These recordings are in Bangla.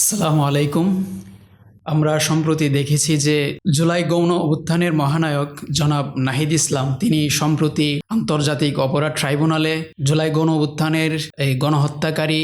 আসসালামু আলাইকুম। আমরা সম্প্রতি দেখেছি যে জুলাই গৌণ উত্থানের মহানায়ক জনাব নাহিদ ইসলাম, তিনি সম্প্রতি আন্তর্জাতিক অপরাধ ট্রাইব্যুনালে জুলাই গৌণ উত্থানের এই গণহত্যাকারী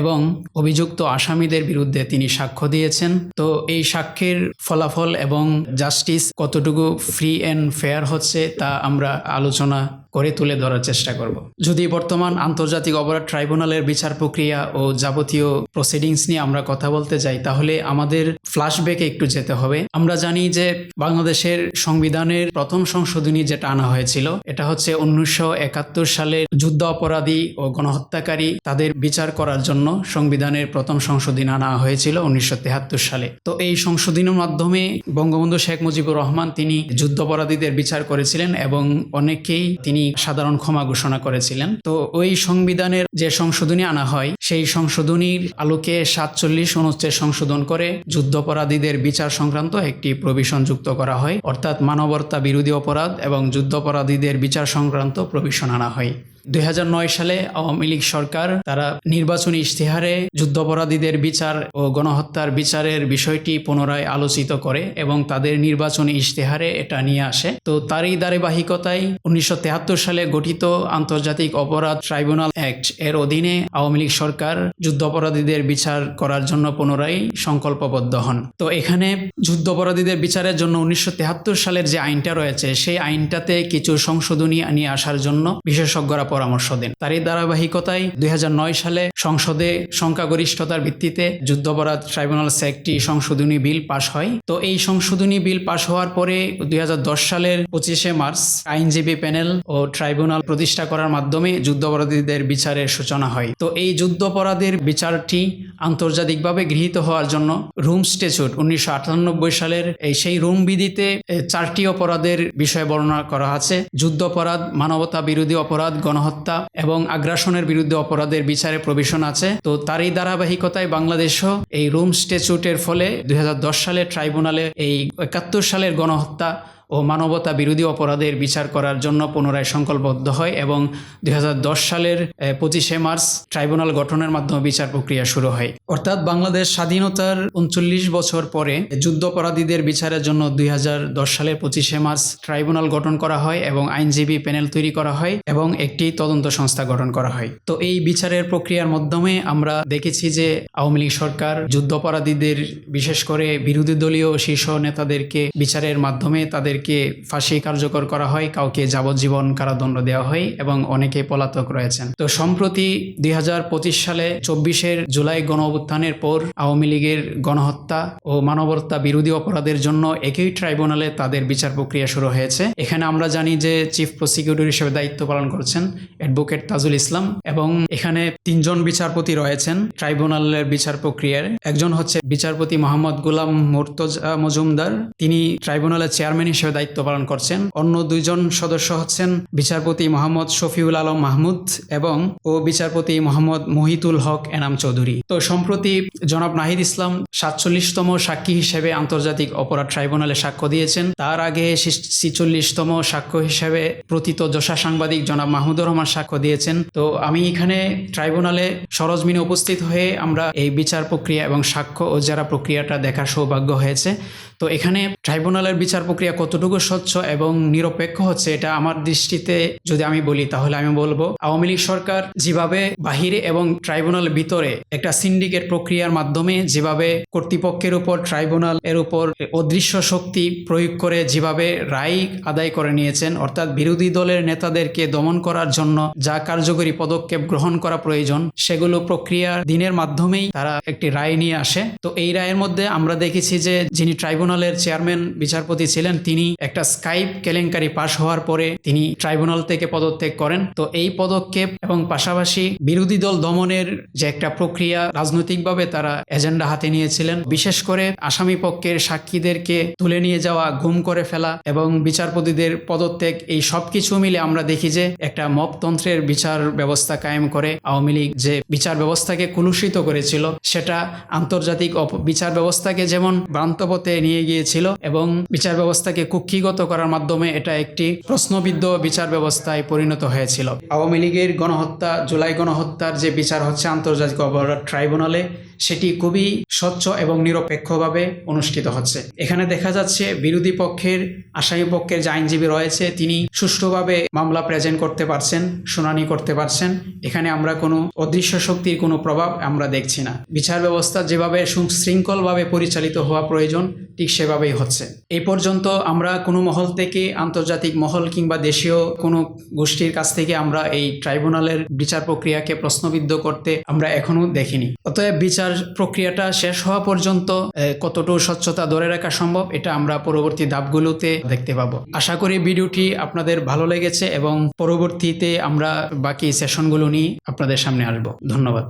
এবং অভিযুক্ত আসামিদের বিরুদ্ধে তিনি সাক্ষ্য দিয়েছেন। তো এই সাক্ষ্যের ফলাফল এবং জাস্টিস কতটুকু ফ্রি অ্যান্ড ফেয়ার হচ্ছে তা আমরা আলোচনা করে তুলে ধরার চেষ্টা করব। যদি বর্তমান আন্তর্জাতিক অপরাধ ট্রাইব্যুনালের বিচার প্রক্রিয়া ও যাবতীয় প্রসিডিংস নিয়ে আমরা কথা বলতে যাই তাহলে আমাদের ফ্ল্যাশব্যাকে একটু যেতে হবে। আমরা জানি যে বাংলাদেশের সংবিধানের প্রথম সংশোধনী যেটা আনা হয়েছিল, এটা হচ্ছে উনিশশো একাত্তর সালের যুদ্ধ অপরাধী ও গণহত্যাকারী তাদের বিচার করার জন্য সংবিধানের প্রথম সংশোধনী আনা হয়েছিল উনিশশো সালে। তো এই সংশোধনীর মাধ্যমে বঙ্গবন্ধু শেখ মুজিবুর রহমান তিনি যুদ্ধাপরাধীদের বিচার করেছিলেন এবং অনেকেই তিনি সাধারণ ক্ষমা ঘোষণা করেছিলেন। তো ওই সংবিধানের যে সংশোধনী আনা হয়, সেই সংশোধনীর আলোকে সাতচল্লিশ অনুচ্ছেদ সংশোধন করে যুদ্ধাপরাধীদের বিচার সংক্রান্ত একটি প্রভিশন যুক্ত করা হয়। অর্থাৎ মানবতা বিরোধী অপরাধ এবং যুদ্ধাপরাধীদের বিচার সংক্রান্ত প্রভিশন আনা হয়। দুই হাজার নয় সালে আওয়ামী লীগ সরকার তারা নির্বাচনী ইশতেহারে যুদ্ধাপরাধীদের বিচার ও গণহত্যার বিচারের বিষয়টি পুনরায় আলোচিত করে এবং তাদের নির্বাচনী ইশতেহারে এটা নিয়ে আসে। তো তারই ধারাবাহিকতায় উনিশশো সালে গঠিত আন্তর্জাতিক অপরাধ ট্রাইব্যুনাল অ্যাক্ট এর অধীনে আওয়ামী লীগ সরকার যুদ্ধাপরাধীদের বিচার করার জন্য পুনরায় সংকল্পবদ্ধ হন। তো এখানে যুদ্ধাপরাধীদের বিচারের জন্য উনিশশো সালের যে আইনটা রয়েছে, সেই আইনটাতে কিছু সংশোধনী নিয়ে আসার জন্য বিশেষজ্ঞরা পরামর্শ দেন। তার এই ধারাবাহিকতায় দুই হাজার নয় সালে সংসদে সংখ্যাগরিষ্ঠতার ভিত্তিতে যুদ্ধাপরাধ ট্রাইব্যুনালস একটি সংশোধনী বিল পাশ হয়। তো এই সংশোধনী বিল পাশ হওয়ার পরে দুই হাজার দশ সালের পঁচিশে মার্চ আইনজীবী প্যানেল ও ট্রাইব্যুনাল প্রতিষ্ঠা করার মাধ্যমে যুদ্ধাপরাধীদের বিচারের সূচনা হয়। তো এই যুদ্ধাপরাধের বিচারটি আন্তর্জাতিকভাবে গৃহীত হওয়ার জন্য রুম স্টেচুট উনিশশো সালের এই সেই রুম বিধিতে চারটি অপরাধের বিষয়ে বর্ণনা করা আছে। যুদ্ধাপরাধ মানবতা বিরোধী অপরাধ, গণহত্যা এবং আগ্রাসনের বিরুদ্ধে অপরাধের বিচারে প্রভিশন আছে। তো তারই ধারাবাহিকতায় বাংলাদেশও এই রুম স্টেচুটের ফলে দুই হাজার দশ সালে ট্রাইব্যুনালে এই একাত্তর সালের গণহত্যা ও মানবতা বিরোধী অপরাধের বিচার করার জন্য পুনরায় সংকল্পবদ্ধ হয় এবং দুই হাজার দশ সালের পঁচিশে মার্চ ট্রাইব্যুনাল গঠনের মাধ্যমে বিচার প্রক্রিয়া শুরু হয়। অর্থাৎ বাংলাদেশ স্বাধীনতার উনচল্লিশ বছর পরে যুদ্ধাপরাধীদের বিচারের জন্য দুই সালের পঁচিশে মার্চ ট্রাইব্যুনাল গঠন করা হয় এবং আইনজীবী প্যানেল তৈরি করা হয় এবং একটি তদন্ত সংস্থা গঠন করা হয়। তো এই বিচারের প্রক্রিয়ার মাধ্যমে আমরা দেখেছি যে আওয়ামী লীগ সরকার যুদ্ধাপরাধীদের, বিশেষ করে বিরোধী দলীয় শীর্ষ নেতাদেরকে বিচারের মাধ্যমে তাদেরকে ফাঁসি কার্যকর করা হয়, কাউকে যাবজ্জীবন কারাদণ্ড দেওয়া হয় এবং অনেকে পলাতক রয়েছেন। তো সম্প্রতি দুই হাজার পঁচিশ সালে চব্বিশের জুলাই গণ অভ্যুত্থানের পর আওয়ামী লীগের গণহত্যা ও মানবতা বিরোধী অপরাধের জন্য একই ট্রাইব্যুনালে তাদের বিচার প্রক্রিয়া শুরু হয়েছে। এখানে আমরা জানি যে চিফ প্রসিকিউটর হিসেবে দায়িত্ব পালন করছেন অ্যাডভোকেট তাজুল ইসলাম এবং এখানে তিনজন বিচারপতি রয়েছেন ট্রাইব্যুনালের বিচার প্রক্রিয়ার। একজন হচ্ছে বিচারপতি মোহাম্মদ গুলাম মুর্তজা মজুমদার। তিনি ট্রাইব্যুনালের চেয়ারম্যান হিসেবে দায়িত্ব পালন করছেন। অন্য দুইজন সদস্য হচ্ছেন বিচারপতি মোহাম্মদ শফিউল আলম মাহমুদ এবং ও বিচারপতি মোহাম্মদ মহিতুল হক এনাম চৌধুরী। তো সম্প্রতি জনাব নাহিদ ইসলাম সাতচল্লিশতম সাক্ষী হিসেবে আন্তর্জাতিক অপরাধ ট্রাইব্যুনালে সাক্ষ্য দিয়েছেন। তার আগে ছিচল্লিশতম সাক্ষ্য হিসেবে প্রতীত যশা সাংবাদিক জনাব মাহমুদুর রহমান সাক্ষ্য দিয়েছেন। তো আমি এখানে ট্রাইব্যুনালে সরজমিনে উপস্থিত হয়ে আমরা এই বিচার প্রক্রিয়া এবং সাক্ষ্য ও যারা প্রক্রিয়াটা দেখার সৌভাগ্য হয়েছে। তো এখানে ট্রাইব্যুনালের বিচার প্রক্রিয়া কতটুকু স্বচ্ছ এবং নিরপেক্ষ হচ্ছে এটা আমার দৃষ্টিতে যদি আমি বলি, তাহলে আমি বলব, আওয়ামী লীগ সরকার যেভাবে বাহিরে এবং ট্রাইব্যুনাল ভিতরে একটা সিন্ডিকেট প্রক্রিয়ার মাধ্যমে যেভাবে কর্তৃপক্ষের উপর, ট্রাইব্যুনাল এর উপর অদৃশ্য শক্তি প্রয়োগ করে যেভাবে রায় আদায় করে নিয়েছেন, অর্থাৎ বিরোধী দলের নেতাদেরকে দমন করার জন্য যা কার্যকরী পদক্ষেপ গ্রহণ করা প্রয়োজন, সেগুলো প্রক্রিয়ার দিনের মাধ্যমেই তারা একটি রায় নিয়ে আসে। তো এই রায়ের মধ্যে আমরা দেখেছি যে, যিনি ট্রাইব্যুনালের চেয়ারম্যান, বিচারপতি ছিলেন, তিনি একটা স্কাইপ কেলেঙ্কারি পাশ হওয়ার পরে তিনি ট্রাইব্যুনাল থেকে পদত্যাগ করেন। তো এই পদক্ষেপ এবং পাশাপাশি বিরোধী দল দমনের যে একটা প্রক্রিয়া রাজনৈতিকভাবে তারা এজেন্ডা হাতে নিয়েছিলেন, বিশেষ করে আসামি পক্ষের সাক্ষীদেরকে তুলে নিয়ে যাওয়া, গুম করে ফেলা এবং বিচারপতিদের পদত্যাগ, এই সব কিছু মিলে আমরা দেখি যে একটা মপতন্ত্রের বিচার ব্যবস্থা কায়েম করে আওয়ামী লীগ যে বিচার ব্যবস্থাকে কুলুষিত করেছিল, সেটা আন্তর্জাতিক বিচার ব্যবস্থাকে যেমন ভ্রান্তপথে নিয়ে গিয়েছিল এবং বিচার ব্যবস্থাকে কুক্ষিগত করার মাধ্যমে এটা একটি প্রশ্নবিদ্ধ বিচার ব্যবস্থায় পরিণত হয়েছিল। আওয়ামী লীগের গণহত্যা, জুলাই গণহত্যার যে বিচার হচ্ছে আন্তর্জাতিক অপরাধ ট্রাইব্যুনালে, সেটি খুবই স্বচ্ছ এবং নিরপেক্ষভাবে অনুষ্ঠিত হচ্ছে। এখানে দেখা যাচ্ছে বিরোধী পক্ষের, আসামি পক্ষের যে আইনজীবী রয়েছে, তিনি সুষ্ঠুভাবে মামলা প্রেজেন্ট করতে পারছেন, শুনানি করতে পারছেন। এখানে আমরা কোনো অদৃশ্য শক্তির কোনো প্রভাব আমরা দেখছি না। বিচার ব্যবস্থা যেভাবে সুশৃঙ্খলভাবে পরিচালিত হওয়া প্রয়োজন, ঠিক সেভাবেই হচ্ছে। এই পর্যন্ত আমরা কোনো মহল থেকে আন্তর্জাতিক মহল কিংবা দেশীয় কোনো গোষ্ঠীর কাছ থেকে আমরা এই ট্রাইব্যুনালের বিচার প্রক্রিয়াকে প্রশ্নবিদ্ধ করতে আমরা এখনও দেখিনি। অতএব বিচার প্রক্রিয়াটা শেষ হওয়া পর্যন্ত কতটুকু স্বচ্ছতা ধরে রাখা সম্ভব এটা আমরা পরবর্তী ধাপগুলোতে দেখতে পাবো। আশা করি ভিডিওটি আপনাদের ভালো লেগেছে এবং পরবর্তীতে আমরা বাকি সেশনগুলো নিয়ে আপনাদের সামনে আসব। ধন্যবাদ।